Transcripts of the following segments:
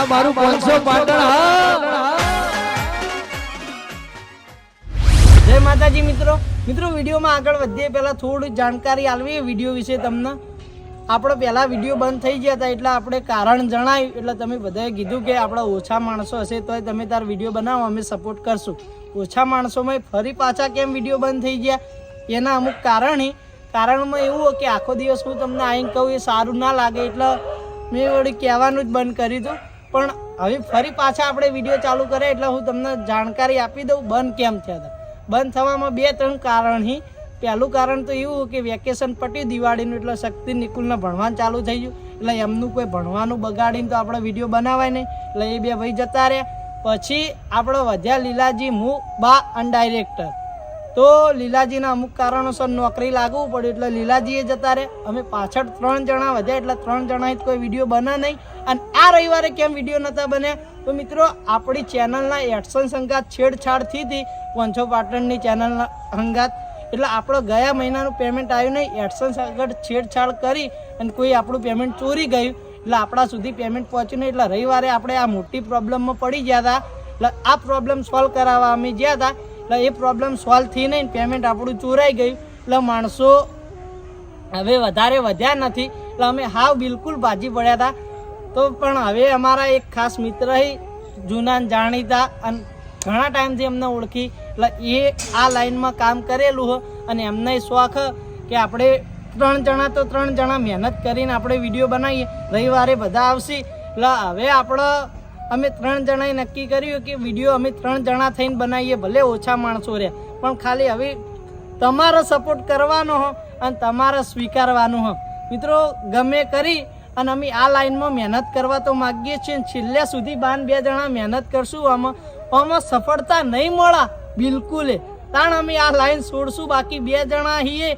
આ મારું પાંચસો પાટણ જય માતાજી મિત્રો. મિત્રો, વિડીયોમાં આગળ વધીએ. પહેલાં થોડી જાણકારી આલવી વીડિયો વિશે તમને. આપણો પહેલાં વીડિયો બંધ થઈ ગયા હતા એટલે આપણે કારણ જણાવ્યું એટલે તમે બધાએ કીધું કે આપણા ઓછા માણસો હશે તોય તમે તાર વીડિયો બનાવો, અમે સપોર્ટ કરશું. ઓછા માણસોમાં ફરી પાછા કેમ વીડિયો બંધ થઈ ગયા? એના અમુક કારણ. કારણમાં એવું હોય કે આખો દિવસ હું તમને આઈને કહું એ સારું ના લાગે. એટલે મેં વળી કહેવાનું જ બંધ કર્યું હતું પણ હવે ફરી પાછા આપણે વીડિયો ચાલુ કરે એટલે હું તમને જાણકારી આપી દઉં, બંધ કેમ થયા હતા બંધ થવામાં બે, ત્રણ કારણ હી. પહેલું કારણ તો એવું કે વેકેશન પટ્યું દિવાળીનું એટલે શક્તિ નિકુલને ભણવાનું ચાલુ થઈ ગયું. એટલે એમનું કોઈ ભણવાનું બગાડીને તો આપણે વીડિયો બનાવાય નહીં. એટલે એ બે ભાઈ જતા રહ્યા. પછી આપણો વધ્યા લીલાજી હું બા અન ડાયરેક્ટર તો લીલાજીના અમુક કારણોસર નોકરી લાગવું પડ્યું એટલે લીલાજીએ જતા રહે. અમે પાછળ ત્રણ જણા વધ્યા એટલે ત્રણ જણા કોઈ વીડિયો બના નહીં. અને આ રવિવારે કેમ વીડિયો નહોતા બન્યા? તો મિત્રો, આપણી ચેનલના એડસન સંગાત છેડછાડથી હતી. પંચો પાટણની ચેનલના સંગાત. એટલે આપણો ગયા મહિનાનું પેમેન્ટ આવ્યું નહીં. એડસન આગળ છેડછાડ કરી અને કોઈ આપણું પેમેન્ટ ચોરી ગયું. એટલે આપણા સુધી પેમેન્ટ પહોંચ્યું નહીં. એટલે રવિવારે આપણે આ મોટી પ્રોબ્લેમમાં પડી ગયા હતા. એટલે આ પ્રોબ્લેમ સોલ્વ કરાવવા અમે ગયા હતા. એટલે એ પ્રોબ્લેમ સોલ્વ થઈ નહીં પેમેન્ટ આપણું ચોરાઈ ગયું. એટલે માણસો હવે વધારે વધ્યા નથી. એટલે અમે હાવ બિલકુલ ભાજી પડ્યા હતા. તો પણ હવે અમારા એક ખાસ મિત્ર જૂના જાણીતા અને ઘણા ટાઈમથી અમને ઓળખી. એટલે એ આ લાઈનમાં કામ કરેલું હો અને એમને શોખ કે આપણે ત્રણ જણા તો ત્રણ જણા મહેનત કરીને આપણે વીડિયો બનાવીએ. રવિવારે બધા આવશે. એટલે હવે આપણે અમે ત્રણ જણાએ નક્કી કર્યું કે વીડિયો અમે ત્રણ જણા થઈને બનાવીએ, ભલે ઓછા માણસો રહે પણ ખાલી હવે તમારો સપોર્ટ કરવાનો હો અને તમારે સ્વીકારવાનો હો. મિત્રો, ગમે કરી અને અમે આ લાઈનમાં મહેનત કરવા તો માગીએ છીએ અને છેલ્લે સુધી બાન બે જણા મહેનત કરશું. આમાં આમાં સફળતા નહીં મળે, બિલકુલ. તાણ અમે આ લાઈન છોડશું, બાકી બે જણા હીએ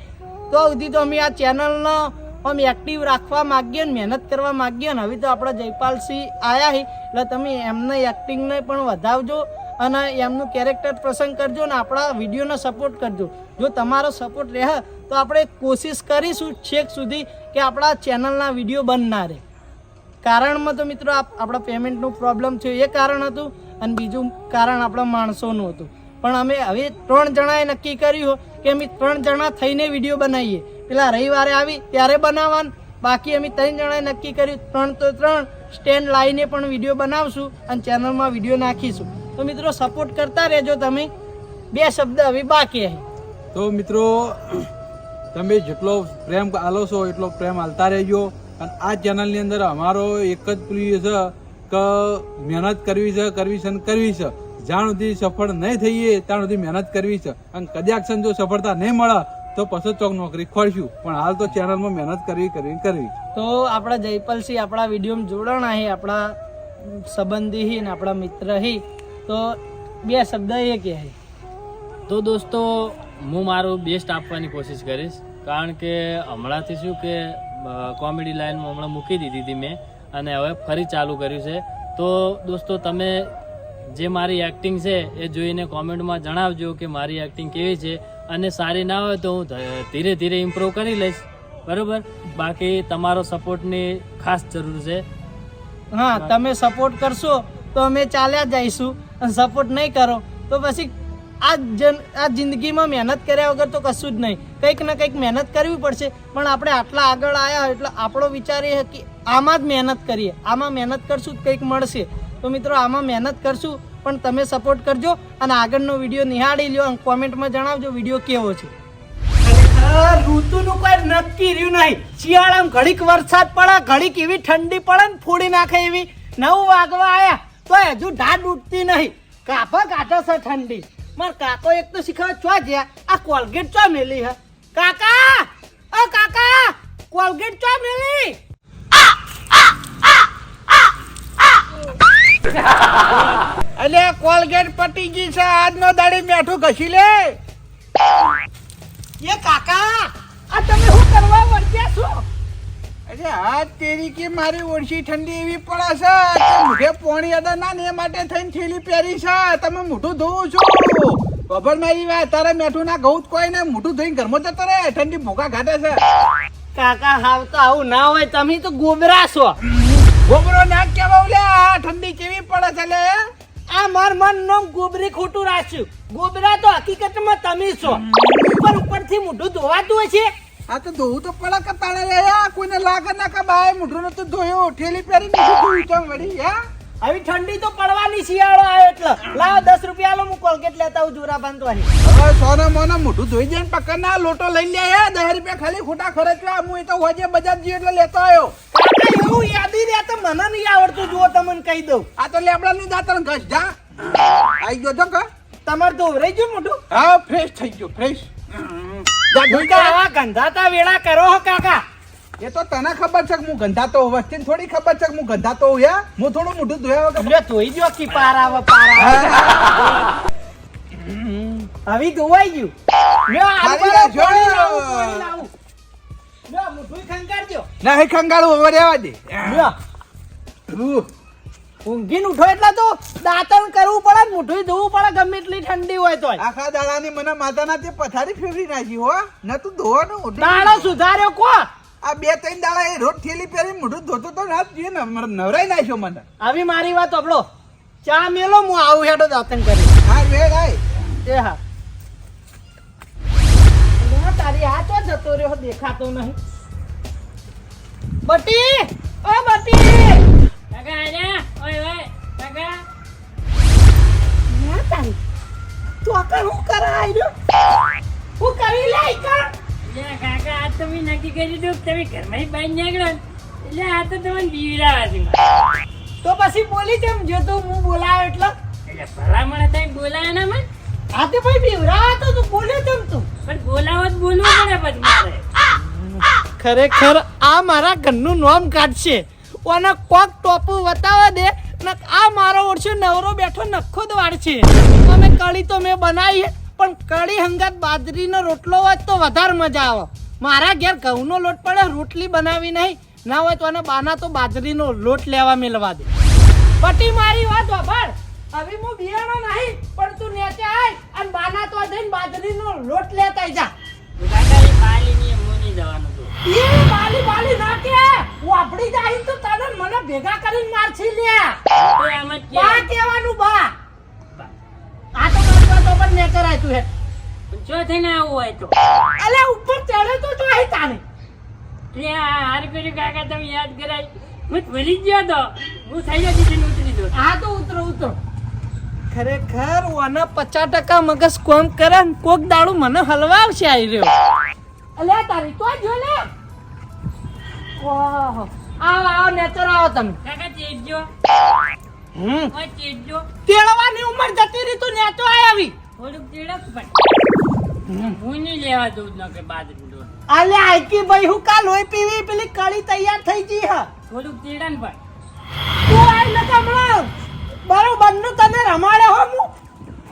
તો સુધી તો અમે આ ચેનલનો અમે એક્ટિવ રાખવા માગીએ ને મહેનત કરવા માગીએ ને હવે તો આપણા જયપાલસિંહ આવ્યા હી, એટલે તમે એમને એક્ટિંગને પણ વધાવજો અને એમનું કેરેક્ટર પ્રસંગ કરજો ને આપણા વિડીયોનો સપોર્ટ કરજો. જો તમારો સપોર્ટ રહે તો આપણે કોશિશ કરીશું છેક સુધી કે આપણા ચેનલના વીડિયો બંધ ના રહે. કારણમાં તો મિત્રો આપ આપણા પેમેન્ટનું પ્રોબ્લેમ થયો એ કારણ હતું અને બીજું કારણ આપણા માણસોનું હતું. પણ અમે હવે ત્રણ જણાએ નક્કી કર્યું કે અમે ત્રણ જણા થઈને વીડિયો બનાવીએ. પેલા રવિવારે આવી, ત્યારે બનાવવાનું. બાકી અમે ત્રણ જણાએ નક્કી કર્યું, ત્રણ તો ત્રણ, સ્ટેન્ડ લાવીને પણ વીડિયો બનાવશું અને ચેનલમાં વીડિયો નાખીશું. તો મિત્રો સપોર્ટ કરતા રહેજો તમે. બે શબ્દ હવે બાકી તો મિત્રો, તમે જેટલો પ્રેમ આલો છો, એટલો પ્રેમ આલતા રહેજો. અને આ ચેનલની અંદર અમારો એક જ પ્રિય છે કે મહેનત કરવી છે કરવી છે અને કરવી છે. જ્યાં સુધી સફળ નહીં થઈએ, ત્યાં સુધી મહેનત કરવી છે. અને કદાચ જો સફળતા નહીં મળે તો પછી ચોક નોકરી ખોલશું. પણ હાલ તો ચેનલમાં મહેનત કરવી કરવી કરવી. તો આપણા જયપાલસિંહ આપણા વિડીયોમાં જોડાણા હે આપણા સંબંધી હી ને આપણા મિત્ર હી. તો બે શબ્દ એ કહે તો દોસ્તો હું મારું બેસ્ટ આપવાની કોશિશ કરીશ. કારણ કે હમણાંથી શું કે કોમેડી લાઈનમાં હમણાં મૂકી દીધી હતી મેં અને હવે ફરી ચાલુ કર્યું છે. તો દોસ્તો તમે જે મારી એક્ટિંગ છે એ જોઈને કોમેન્ટમાં જણાવજો કે મારી એક્ટિંગ કેવી છે. અને સારી ના હોય તો હું ધીરે ધીરે ઇમ્પ્રૂવ કરી લઈશ. બરોબર? બાકી તમારો સપોર્ટની ખાસ જરૂર છે. હા, તમે સપોર્ટ કરશો તો અમે ચાલ્યા જઈશું. અને સપોર્ટ નહીં કરો તો પછી આ જન, આ જિંદગીમાં મહેનત કર્યા વગર તો કશું જ નહીં. કંઈક ને કંઈક મહેનત કરવી પડશે. પણ આપણે આટલા આગળ આવ્યા એટલે આપણો વિચાર એ કે આમાં જ મહેનત કરીએ. આમાં મહેનત કરશું કંઈક મળશે. તો મિત્રો, આમાં મહેનત કરશું પણ તમે સપોર્ટ કરજો અને આગળનો વીડિયો નિહાળી લ્યો અને કોમેન્ટમાં જણાવજો વીડિયો કેવો છે. ઋતુનું કોઈ નક્કી રહ્યું નહીં. શિયાળામાં ઘડીક વરસાદ પડે, ઘડીક એવી ઠંડી પડે ને ફોડી નાખે એવી. નવ વાગવા આવ્યા તો હજુ ઢાડ ઉઠતી નહીં. કાપા, કાઢે છે ઠંડી. માર કાકો એક તો શીખવા ચો ગયા આ કોલગેટ ચો મેલી હે? કાકા, ઓ કાકા, કોલગેટ ચો મેલી? અલે કોલગેટ પટી ગઈ છે. આજનો દાડી મેઠું ઘસી લે. એ કાકા આ તમે શું કરવા વર્ગ્યા છો? અરે આ તેરી કે મારી ઓળશી ઠંડી એવી પડે છે કે મુઢે પોણી અદા ના ને માટે થઈને થેલી પહેરી છે. તમે મોઢું ધોવું છો. ખબર મારી વાત. તારે મેઠું ના ઘઉં કોઈ ને મોઢું ધોઈને ઘરમાં જતો રે ઠંડી ભૂકા ઘાટે છે. કાકા હાવ તો આવું ના હોય. તમે તો ગોબરા છો. ગોબરો ના કેવા લ્યા ઠંડી કેવી પડે છે લે? આ માર મન નો ગોબરી ખોટું રાખ્યું. ગોબરા તો હકીકતમાં તમે છો. ઉપર ઉપરથી મોઢું ધોવાતું હશે આ તો ધોવું તો પડે કે તાણે લે યા કોઈને લાગે ના કે બાય મોઢું નતું ધોયો ઠેલી પહેરી નથી ધોયું વળી યા આવી ઠંડી તો પડવાની શિયાળો આવે એટલે. લાવો દસ રૂપિયા લો હું કોલગેટ લેતા હું જોરા બાંધવાની. હવે સોના મોના મોઢું ધોઈ જાય પકડ ના લોટો લઈ લે દસ રૂપિયા ખાલી ખોટા ખર્ચવા હું એ તો હોજે બજાર જઈએ એટલે લેતો આવ્યો. એવું યાદી રહ્યા તો મને નહીં આવડતું. જુઓ તમને કહી દઉં. આ તો લેબડા નું દાંતણ ઘસ જા. આઈ ગયો તો કે તમારે તો રહી ગયું મોટું હા ફ્રેશ થઈ ગયો ફ્રેશ જા ધોઈ આવા ગંધાતા વેળા કરો હો કાકા. એ તો તને ખબર છે કે હું ગંધાતો હોઉં વસ્તીને થોડી ખબર છે કે હું ગંધાતો હોઉં યા હું થોડું મોઢું ધોયા વગર ધોઈ ગયો કી પારા આવે હવે. ધોવાઈ ગયું. આ લાવું, નહીં ખંગાળું હવે રહેવા દે. ઊંઘીને ઉઠો એટલે તો દાંતણ કરવું પડે ને મોઢું ધોવું પડે ગમે એટલી ઠંડી હોય તો આખા દાડાની મને માતાના તે પથારી ફેરવી નાખી હો. નતું ધોવાનું મોઢું. દાડો સુધાર્યો કો આ બે ત્રણ દાડા એ રોજ થેલી પહેરી મોઢું ધોતો તો રાત જે ને નવરાઈ નાખ્યો મને. આવી મારી વાત સાંભળો. ચા મેલો હું આવું હેડો દાંતણ કરી. હા વે રાય. એ હા. લે, આ તો જતો રહ્યો દેખાતો નહીં. બટી ઓ બટી! કાકા આજા ઓય ઓય કાકા? ના તારી. તું અકલ હું કરા આઈ હું કરી લઈ કા લે કાકા આ તો મેં નક્કી કરી દો તમે ઘરમાં બહાર નીકળો એટલે આ તો તમને બીવડાવા છે તો પછી બોલી જેમ જો તો? હું બોલાયો એટલે? એટલે ભલામણ થાય બોલાવે ના મને. આ તે ભાઈ બીવરાવા તો તું બોલ્યો કેમ તું. પણ બોલાવો જ બોલવું પડે પછી મારે. ખરેખર આ મારા ઘરનું નામ કાઢશે. ઓને કોક ટોપું બતાવવા દે ને આ મારો ઓળશો નવરો બેઠો નખો જ છે અમે કઢી તો મેં બનાવી પણ કઢી હંગાત બાજરીનો રોટલો હોય તો વધારે મજા આવે. મારા ઘેર ઘઉંનો લોટ પડે રોટલી બનાવી નહીં. ના હોય તો આને બાના તો બાજરીનો લોટ લેવા મેળવા દે. પટી મારી વાત વાપર હવે હું બિયાણો નહીં પણ તું નેચે આય અને બાના તો જઈને બાજરીનો લોટ લેતા જા. તો કાકા એ પાલીની જવાનું તું. એ બાલી બાલી ના કે વાપડી જાય તો તને મને ભેગા કરીને મારછી લે. તો એમ જ બા. કેવાનું બા. આ તો પણ ને કરાય તું હે જો થઈને આવું હોય તો. અલે ઉપર ચડે તો તો આઈ તાને આ હાર કર્યું કાકા તમે યાદ કરાય. હું ભૂલી ગયો તો. હું થઈ જતી ને ઉતરી દો હા તો ઉતરો ઉતરો. ખરેખર ઓના પચાસ ટકા મગજ કોમ કરે ને કોક દાડું મને હલવાવશે આવી રહ્યો. અલે તારી તો જો લે. ઓહો. આવો આવો નેચર આવો તમે. કાકા હમ. ઓય ચેતજો તેડવાની ઉંમર જતી રહી તું નેચો આય આવી. થોડુંક તેડક પણ. હું નહીં લેવા દઉં ન કે દોડ આઈકી ભાઈ હું કાલ લોહી પીવી પેલી કળી તૈયાર થઈ ગઈ હા. થોડુંક પણ. તું આય ન કમળો બરોબરનું તને રમાડે હો હું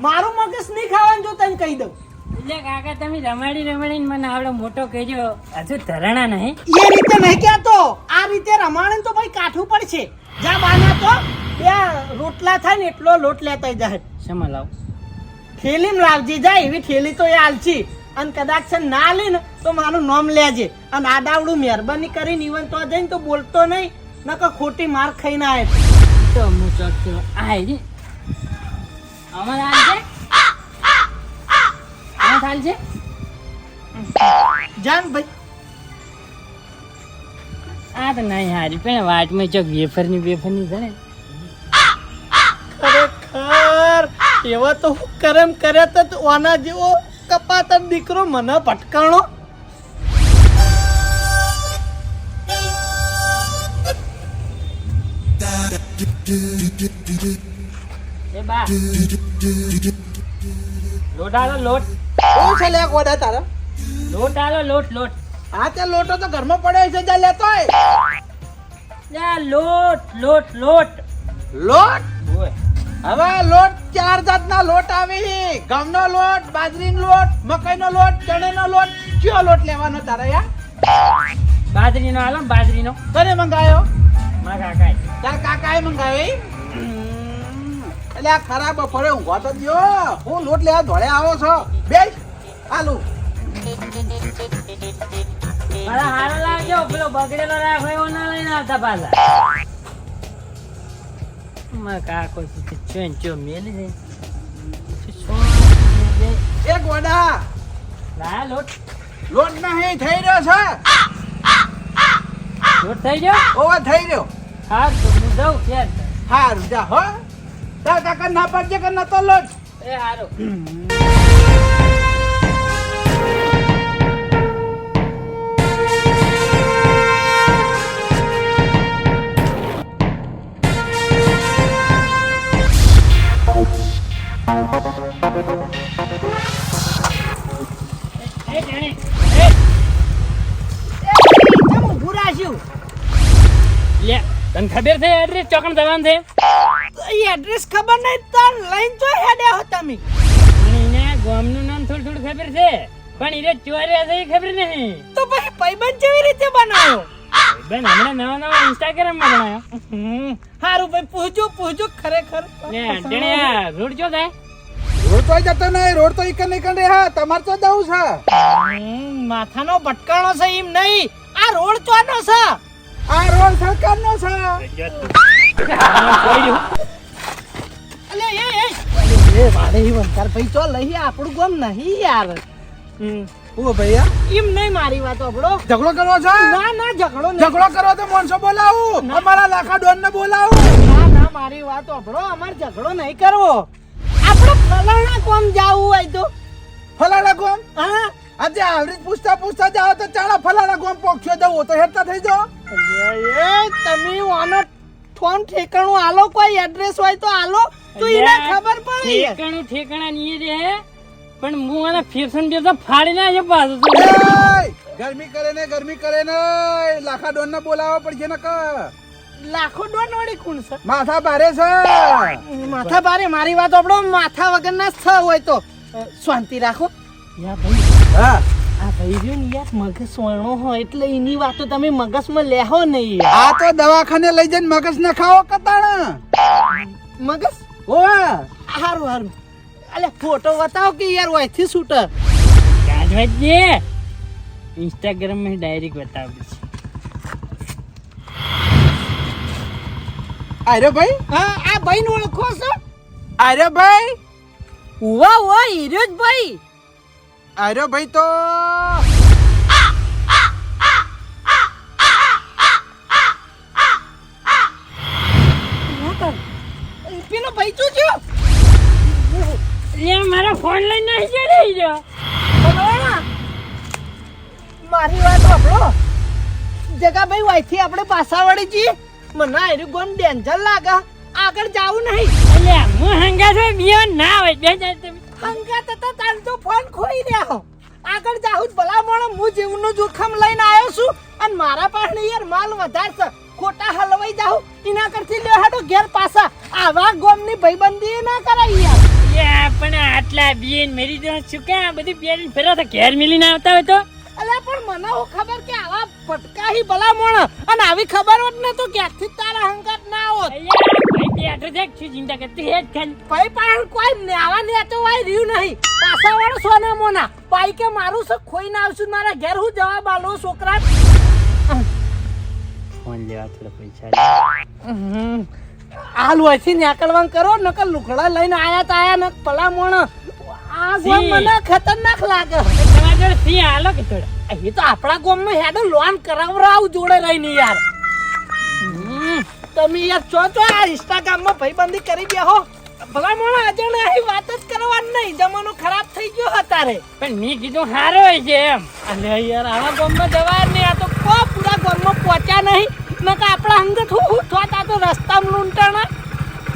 મારું મગજ નહીં ખાવાનું જો તને કહી દઉં. એટલે કાકા તમે રમાડી રમાડીને મને આવડો મોટો કહેજો. હજુ ધરણા નહીં. એ રીતે નહીં કહેતો આ રીતે રમાડીને તો ભાઈ કાઠું પડશે. જા બાના તો બે રોટલા થાય ને એટલો લોટ લેતા જાય. સમા લાવ? થેલીમાં લાવજી જાય એવી થેલી તો એ આલછી અને કદાચ છે ના આલી ને તો મારું નામ લેજે. અને આડાવડું મહેરબાની કરીને ઈવન તો જઈને તો બોલતો નહીં નકર ખોટી માર ખાઈને આવે. તો હું ચક્યો આ અમારે હાલ છે? અમારે હાલ છે? જાન ભાઈ. આ તો નહીં હારી પણ વાટમાં ચોક વેફરની વેફરની છે ને. ખરેખર એવા તો હું કરમ કરે તો ઓના જેવો કપાતર દીકરો મને ભટકાણો. એ બા. લોટ આલો લોટ. શું છે લે ગોડા તારા? લોટ આલો લોટ લોટ. હા તે લોટો તો ઘરમાં પડ્યો છે જા લેતો. લે લોટ લોટ લોટ. લોટ? હવે લોટ ચાર જાતના લોટ આવે. ઘઉંનો લોટ બાજરીનો લોટ મકાઈનો લોટ ચણેનો લોટ. કયો લોટ લેવાનો તારા યા? બાજરીનો આલો ને બાજરીનો. કને મંગાયો? મારા કાકાએ. તાર કાકાએ મંગાવ્યો ઈ? એટલે આ ખરાબ બપોરે ઊંઘવા તો દ્યો. હું લોટ લેવા ધોળે આવો છો. બે હાલો. મારા હારો લાવજો. પેલો બગડેલો રાખો એવો ના લઈને આવતા પાછા. માં કાકો ચોન ચો મેલી દે. એ ગોડા લા લોટ. લોટ નહીં થઈ રહ્યો છે. લોટ થઈ ગયો? ઓવા થઈ રહ્યો. હા તો હું દઉં ક્યાં હારું જા હો. તા કાકા ના પાડજે કે નતો લોટ એ હારો એ જાણે એ કેમ ઊભું રાખ્યું લે તને ખબર છે એડ્રેસ ચોકણ જવાનું છે એ એડ્રેસ ખબર નહીં તાર લઈને જો હેડે હો તમે. પણ ગામનું નામ થોડું થોડું ખબર છે. પણ એને ચોર્યા છે એ ખબર નહીં. તો પછી ભાઈબંધ કેવી રીતે બનાવ્યો બેન હમણાં નવા નવા ઇન્સ્ટાગ્રામમાં બનાવ્યો હમ, હારું ભાઈ પૂછજો પૂછજો ખરેખર. ને. ટેણિયા રોડ જો થાય રોડ તો જતો નહીં રોડ તો ઈકન નીકળ રે હા તમારે તો જવું છે. હમ, માથાનો ભટકાણો છે એમ નહીં. આ રોડ ચોનો છે. આ રોડ સરકારનો છે. આપણું કરવો છે ના માણસો બોલાવું ના. ને મારી વાત આપણો અમાર નહીં કરવો આપણે ફલાણા કોમ જાવું હોય તો ફલાણા ગોમ હા આવડી પૂછતા પૂછતા જાઓ તો ચાલો ફલાણા ગોમ પોક્ષો જવું તો હેરતા થઈ જાઓ તમે આનો ફોન ઠેકાણું આલો કોઈ એડ્રેસ હોય તો આલો. તો એને ખબર પડે. ઠેકાણું ઠેકાણા ની રે. પણ હું આને ફેશન બેસો ફાડી ના આવ્યો પાછો ગરમી કરે ને ગરમી કરે ને. લાખા ડોન ને બોલાવવા પડશે ને ક લાખો ડોન વળી કોણ છે? માથા ભારે છે. માથા ભારે? મારી વાત આપણો માથા વગરના છ હોય તો. શાંતિ રાખો. યા ભાઈ. હા. મગજ સોણો હોય એટલે એની વાતો તમે મગજમાં લેહો નહીં આ તો દવાખાને લઈ જઈને મગજ ના ખાવો કતાણ. મગજ? ઓવા. હારું હારું. અલે ફોટો બતાવો કે યાર ઓયથી શૂટર. ગાજવાજે ઇન્સ્ટાગ્રામમાં ડાયરેક્ટ બતાવી છે. અરે ભાઈ? હા આ ભાઈ નું ઓળખો છો? અરે ભાઈ? ઉવા ઉવા હીરો ભાઈ. આર્યો ભાઈ તો પેલો ભાઈ શું થયો? લે મારા ફોન લઈને આવી ગયો રહી ગયો મારી વાત આપણો જગા ભાઈ વાયથી આપણે પાછા વળી જઈએ મને આયરું ગોમ ડેન્જર લાગે. આગળ જવું નહીં. એટલે હું હંગા છો બીઓ ના હોય. બે જાય તમે હંગા તતા તાર તો ફોન ખોઈ દેહો આગળ જાઉં જ ભલા હું જીવનું જોખમ લઈને આવ્યો છું અને મારા પાસે યાર માલ વધારશે. છે ખોટા હલવાઈ જાઉં એના કરતી લે હાડો ઘેર પાછા. આવા ગોમની ભાઈબંધી ના કરાય યાર. લે પણ આટલા બેન મેરી તો શું કે આ બધી બેન ફેરા તો ઘેર મિલીને આવતા હોય તો? અલ્યા પણ મને હું ખબર કે આવા પટકાહી ભલા મોણ અને આવી ખબર હોત ને તો ક્યાંથી તારા હંગાત ના હોત? બેઠો છે શું ચિંતા કરતી હે ખાલી. ભાઈ પાસે કોઈ નેવા નેતો વાય રહ્યું નહીં. પાછા વાળો સોના મોના ભાઈ કે મારું છે ખોઈ આવશું મારા ઘેર હું જવાબ આલો છોકરા? ફોન લેવા થોડા પૈસા હાલ હોયથી નીકળવાનું કરો નકર લુકડા લઈને આયા તા આયા નક પલા મોણ આ ગોમ મને ખતરનાક લાગે. તમારા જોડે સી હાલો કે થોડા. એ તો આપણા ગોમમાં હેડો લોન કરાવરાવ જોડે રહીને યાર. તમે યાર ચો ચો આ ઇન્સ્ટાગ્રામમાં ભાઈબંધી કરી બેહો ભલા મોણા આજે અહીં વાત જ કરવાની નહીં. જમાનો ખરાબ થઈ ગયો અત્યારે. પણ મેં કીધું સારો હોય છે એમ. અને યાર આવા ગામમાં જવાય નહીં. આ તો કો પૂરા ગામમાં પહોંચ્યા નહીં. નકર આપણા અંગત હું હું થોતા તો રસ્તામાં લૂંટાણા.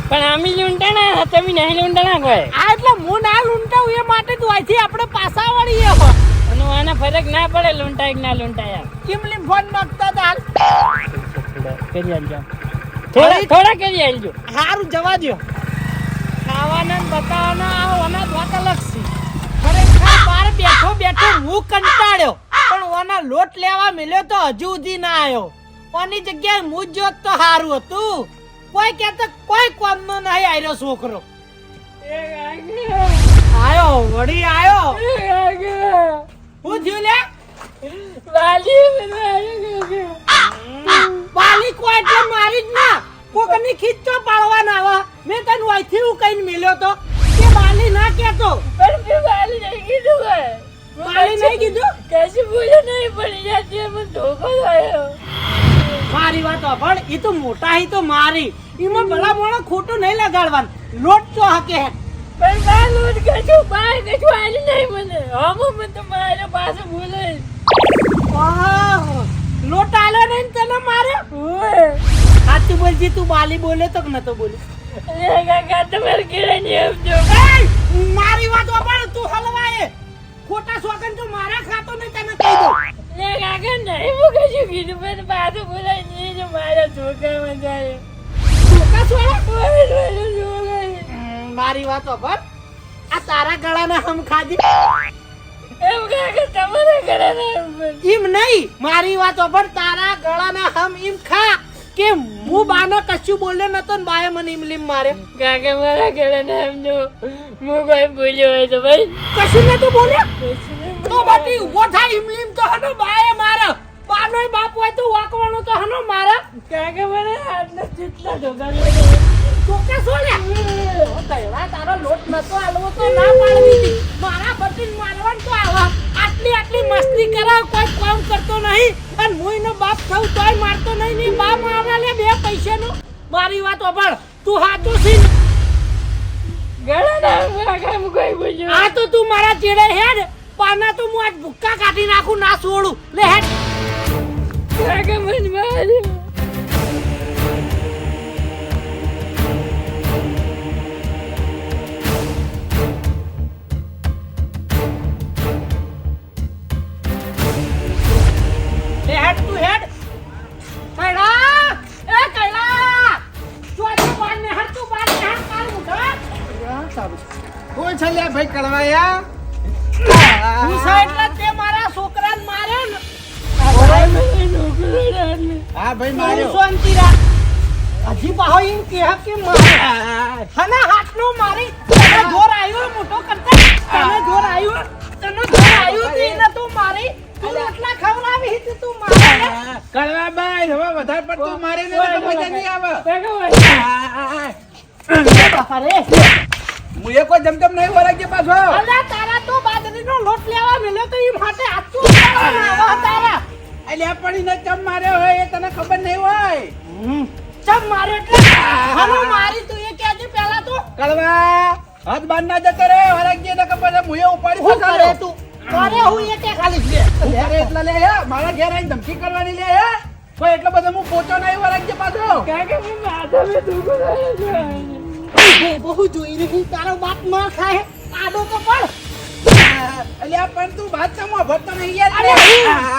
પણ અમે લૂંટાણા તમે નહીં લૂંટાણા કોઈ? આ એટલે હું ના લૂંટાવું એ માટે તું અહીંથી આપણે પાછા વળીએ હો. અને આને ફરક ના પડે લૂંટાય કે ના લૂંટાય કેમ કિમલી ફોન નાખતા હતા હાલ. કરી આલજો થોડા થોડા કરી આલજો. હારું જવા દ્યો. ખાવાના બતાવવાના આ ઓના વાત અલગ છે. ખરેખર બાર બેઠો બેઠો હું કંટાળ્યો પણ ઓના લોટ લેવા મળ્યો તો હજુ સુધી ના આવ્યો ઓની જગ્યાએ હું જોત તો સારું હતું. કોઈ કહેતો કોઈ કોમનો નહીં આવ્યો છોકરો. આયો વળી આયો. હું થયું લે વાલી મને વાલી. કોઈ મારી જ ના. કોકની ખીચો પાડવાના આવા? મેં તને વાઈથી ઉકાઈને મળ્યો તો. કે વાલી ના કેતો પણ કે વાલી નહીં કીધું કે વાલી નહીં કીધું? કેસી બોલે નહીં પડી જાતી મને ધોકો થયો. મારી વાત પણ એ તો મોટા હી તો મારી. એમાં ભલા મોણા ખોટું નહીં લગાડવાનું. લોટ તો હકે હે? પણ બા લોટ કશું બા કશું આલી નહીં મને. હમ મને તો મારા પાસે ભૂલે લોટ આલ્યો ને તને મારે? સાચું બોલજી તું બાલી બોલે તો નતો બોલે? મારી વાત તું હલવાય. ખોટા સોગન તું મારા ખાતો નહીં તને કહી દઉં. લે કાકા નહીં હું કશું કીધું પણ પાછું બોલાય નહીં જો છોકરા મારી વાત પર આ તારા ગળાના હમ ખાધી. એમ કાકા ના એમ નહીં. મારી વાતો પણ તારા ગળાના હમ એમ ખા કે હું બાનો કશું બોલ્યો નતો ને બાએ મને ઇમલીમ મારે. કાકે મારા ઘરે ના જો હું કોઈ ભૂલ્યો હોય તો ભાઈ. કશું નતો બોલ્યો? તો બાટી ઊભો થાય ઇમલીમ તો હનો બાએ મારે. બાનોય બાપ હોય તો વાકવાનો તો હનો મારે. કાકે મને આટલા જેટલા ઢોગા લાગે સોલે કહેવા તારો લોટ નતો આલવો તો ના પાડવી મારા બટીન મારવાનું તો આવા આટલી આટલી મસ્તી કરાવ કોઈ કામ કરતો નહીં. અને હું એનો બાપ થઉં તોય મારતો નહીં ને બાપ મારા લે બે પૈસાનું. મારી વાત ઓભળ તું હાચું છી આ તો તું મારા ચેડે હેડ પાના તો હું આજ ભૂક્કા કાઢી નાખું ના છોડું લે હેડ. મારે કડવા ભાઈ હવે વધારે પડતું મારે ને મજા નહીં આવે. બાપા રે. હું એ કોઈ જમજમ નહીં વળગી પાછો. અલા તારા તો બાજરીનો લોટ લેવા મેલ્યો તો એમ માટે ઉપાડવાના આવા તારા. અલ્યા પડીને ચમ માર્યો હોય એ તને ખબર નહીં હોય. ચમ મારે એટલે? હનો મારી તું એ કહેજે પહેલા તો. કડવા હાથ બાંધ ના જતો રે ને ખબર છે હું એ ઉપાડી કરે તું? કરે હું એ ખાલી લે હું કરે લે હે મારા ઘેર આવીને ધમકી કરવાની લે હે. કોઈ એટલો બધો હું પોચો નહીં વળગી પાછો. કાકા હું માથા મેં ધોકો બહુ જોઈ રહી તારો બાપ માર ખાય. આડો તો પડ. અલ્યા પણ તું વાત ચમ ભરતો નહીં યાર અરે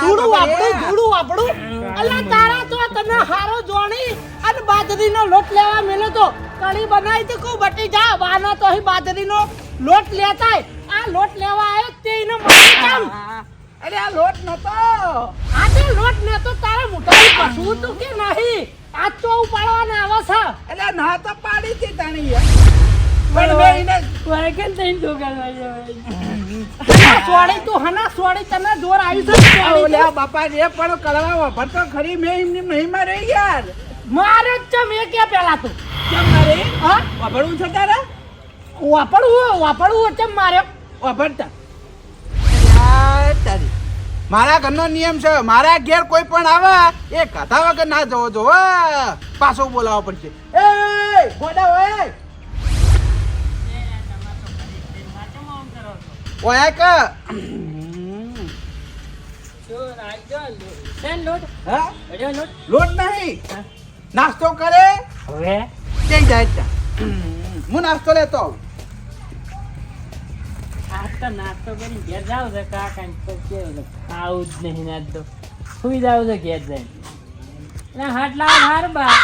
ધૂળું વાપડું ધૂળું વાપડું અલ્લા તારા તો તને હારો જોણી અને બાજરીનો લોટ લેવા મેલો તો કળી બનાવી તો કહું બટી જા વાના તો બાજરીનો લોટ લેતાય આ લોટ લેવા આવ્યો તે એનો મારી કામ અલ્યા લોટ નતો. આ તો લોટ ને તો તારા મોટા કશું તું કે નહીં? આ તો ઉપાડવાના આવે છે. એટલે ના તો પાડી હતી તાણી પણ મેં એને વાયકન લાગ્યો હના સોડી તું હના સોડી તને જોર આવી છે ઓલે બાપા રે પણ કળવા ભરતો ખરી મેં એમને મહિમા રહી યાર. મારે જ છે મેં કે પેલા તું? કેમ મારે? હા? વાપરવું છે તારે? વાપરવું વાપરવું ચમ મારે? વાપરતા. તારી. મારા ઘરનો નિયમ છે મારા ઘેર કોઈ પણ આવે એ કથા વગર ના જવો જો પાછો બોલાવવો પડશે એ ગોડા ઓય ઓય કે? હા? લોટ. નહીં? નાસ્તો કરે? હવે? ક્યાંય જાય ત્યાં? હું નાસ્તો લેતો આવું. નાસ્તો કરી ઘેર જાવ છે કાકા ને તો કેવું ખાવું જ નહીં આજ તો. સુઈ જાવ છે ઘેર જઈને. હાટ લાવ હાર બા.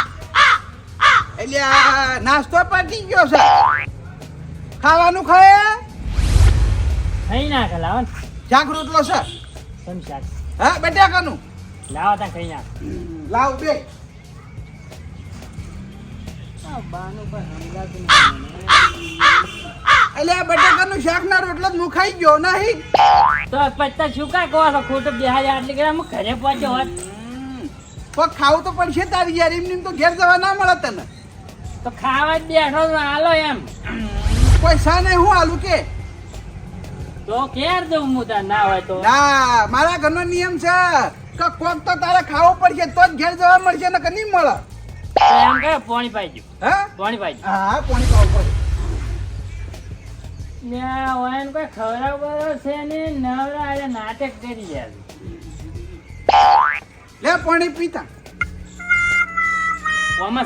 એટલે નાસ્તો પતી ગયો છે. ખાવાનું ખાય? ખાઈ ને શાક રોટલો છે. શાક? હા બટાકાનું. લાવો તા ખાઈ લાવ બે. એટલે આ બટાકાનું શાક ના રોટલો જ હું ગયો નહીં. તો પત્તા શું કા કહો છો? ખોટું બેહાજ આટલી કરે હું ઘરે પહોંચ્યો હોત. ખાવું તો પડશે તારી યાર એમ તો ઘેર જવા ના મળે તને. તો ખાવા જ બેઠો હાલો એમ. પૈસા ને હું આલું કે? તો ઘેર દઉં હું તાર ના હોય તો. ના મારા ઘરનો નિયમ છે. કે કોક તો તારે ખાવું પડશે તો જ ઘેર જવા મળશે ને નહીં મળે. એમ કે પાણી પાઈ ગયું હા? પાણી પાઈ ગયું હા પાણી ખાવું પડે ને ઓયન કોઈ ખવડાવવાનો છે ને નવરા આજે નાટક કરી જાય લે પાણી પીતા.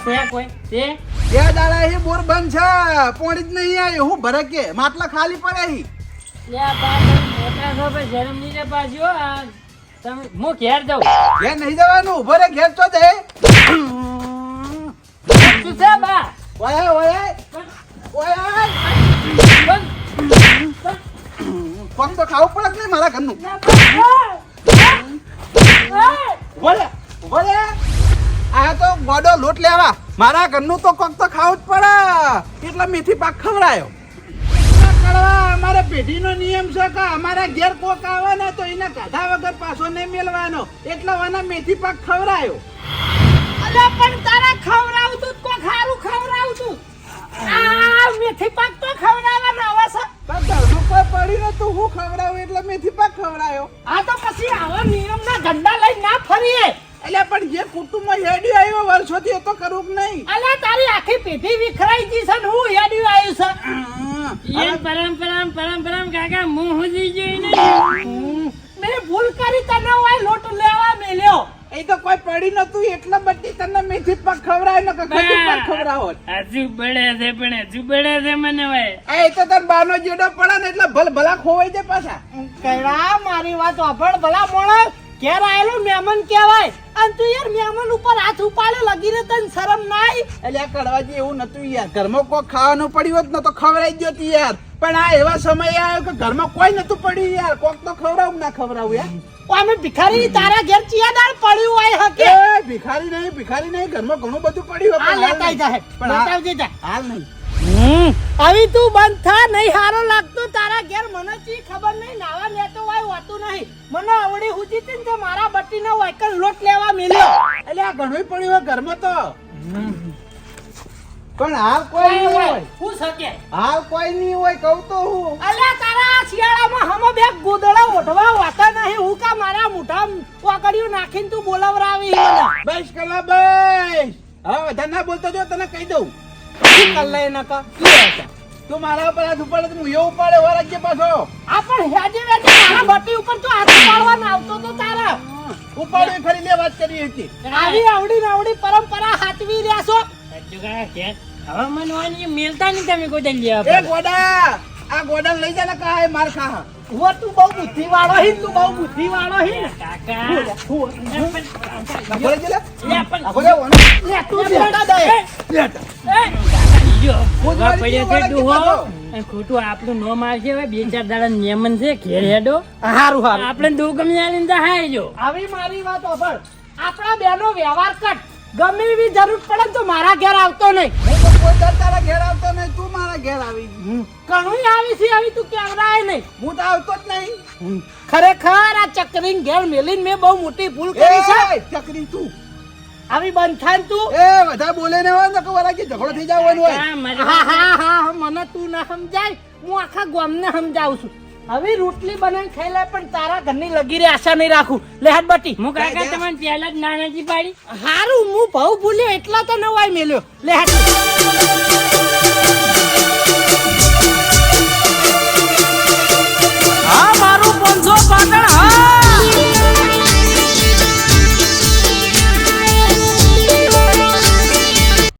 છે કોઈ? તે બે દાડા એ બોર બંધ છે. પાણી જ નહીં આવ્યું હું ભરે કે માટલા ખાલી પડે. લે આ મોટા છો ભાઈ શરમ નહીં ને પાછી તમે હું ઘેર જાઉં. ઘેર નહીં જવાનું. ઊભો રે ઘેર તો જાય શું છે બા ઓય. ઓય ઓય. કોમ તો ખાવું પડે નહીં મારા ઘરનું? ઊભો રે આ તો ગોડો લોટ લેવા. મારા ઘરનું તો કોક તો ખાવું જ પડે. એટલે મેથી પાક ખવડાયો? અમારે પેઢીનો નિયમ છે કે અમારા ઘેર કોક આવે ને તો એને ગાધા વગર પાછો નહીં મેળવાનો. એટલે વાના મેથી પાક ખવડાયો. અલ્યા પણ મેથી પાક તો ખવડાવવાનો આવે છે. ઘરનું કોઈ પડી નતું હું ખવડાવું એટલે મેથી પાક ખવડાયો. આ તો પછી આવા નિયમના ગંડા લઈ ના ફરીએ. એટલે પણ જે કુટુંબમાં હેડી આવ્યો વર્ષોથી એ તો કરવું નહીં. અલ્યા તારી આખી પેઢી વિખરાઈ ગઈ છે ને હું હેડ્યું આવ્યું છે? એ પરંપરા પરંપરા કાકા મું હુજી જોઈને મેં ભૂલ કરી તને હોય લોટ લેવા મેલ્યો. એ તો કોઈ પડી નતું એટલે બધી તને મેથી પર ખવડાય ને કે કદી પાક ખવડાવો હજુ બળે છે પણ હજુ બળે છે મને ભાઈ. આ એ તો તને બાનો જેડો પડે ને એટલે ભલ ભલા ખોવાઈ જાય પાછા. કડા મારી વાત અભણ ભલા મોણા ઘેર આયેલો મહેમાન કહેવાય. અને તું યાર મહેમાન ઉપર હાથ ઉપાડે લગીને તને શરમ નાય. એટલે કડવાજી એવું નતું યાર. ઘરમાં કોઈ ખાવાનું પડ્યું હોત ને તો ખવડાઈ ગયો તી યાર. પણ આ એવા સમય આવ્યો કે ઘરમાં કોઈ નતું પડ્યું યાર. કોક તો ખવડાવું ના ખવડાવું યાર. અમે ભિખારી તારા ઘેર ચિયાદાર પડ્યું હોય હકે? એ ભિખારી નહીં ભિખારી નહીં ઘરમાં ઘણું બધું પડ્યું હોય, પણ લેતાય જાય પણ લેતાવજે જા. હાલ નહીં. આવી તું બંધ થા નહીં હારો લાગતો તારા ઘેર. મને ચી ખબર નહીં નાવા લેતો હોય હોતું નહીં. મને આવડી હુજી તીન ને મારા બટ્ટીનો વાયકલ લોટ લેવા મેલ્યો. એટલે આ ઘણું પડ્યું હોય ઘરમાં તો. પણ હાલ કોઈ નહીં હોય. હું શકે? હાલ કોઈ નહીં હોય કહું તો હું. અલ્યા તારા શિયાળામાં હમો બે ગોદડા ઓઢવા વાતા નહીં. હું કા મારા મોઢા વાકડિયું નાખીને તું બોલાવરાવી મને? બસ કલા બેસ. હવે વધારે ના બોલતો જો તને કહી દઉં. કલ્લે નકા તું મારા ઉપર હાથ ઉપાડે તો હું ઉપાડે વાર રાજ્ય પાછો. આ પણ હેજે વેજે મારા બટી ઉપર તો હાથ પાડવા આવતો તો તારા. ઉપાડે ખરી લે વાત કરી હતી આવી આવડી ને આવડી પરંપરા હાચવી રહ્યા છો. હજુ કાકા હવે મને વાની મેલતા નહીં તમે કોઈ દઈ એ ગોડા આ ગોડા લઈ જા ને માર ખા હો તું બહુ બુદ્ધિ વાળો હી તું બહુ બુદ્ધિ વાળો હી કાકા. બોલે છે લે લે પણ આખો ઓનો. લે તું બેટા દે. જો બોલવાની પડ્યો છે વાળા ડૂહો પાછો. અને ખોટું આપણું નો મારશે હવે બે ચાર દાડા નિયમન છે ઘેર હેડો. હારું હારું. આપણે દો ગમે આવી મારી વાત આપણા બેનો વ્યવહાર કટ ગમે એવી જરૂર પડે તો મારા ઘેર આવતો નહીં. હું તો કોઈ દર તારા ઘેર આવતો નહીં તું મારા ઘેર આવી કણું આવી છે આવી તું કેવડાય નહીં. હું તો આવતો જ નહીં. ખરેખર આ ચકરીને ઘેર મેલીન મેં બહુ મોટી ભૂલ કરી છે. ચકરી તું. આવી બંધ થાય તું. એ બધા બોલે ને હોય ને વરાકી ઝઘડો થઈ જવાનો હોય. હા હા હા, મને તું ના સમજાય. હું આખા ગામને સમજાવું છું. હવે રોટલી બનાવી ખાઈ લે પણ તારા ઘરની લગી રે આશા નહીં રાખું. લે હાથ બટી. હું કાકા તમને પહેલા જ નાનાજી પાડી. હારું હું ભાવ ભૂલ્યો એટલા તો નવાઈ મેલ્યો. લે હાથ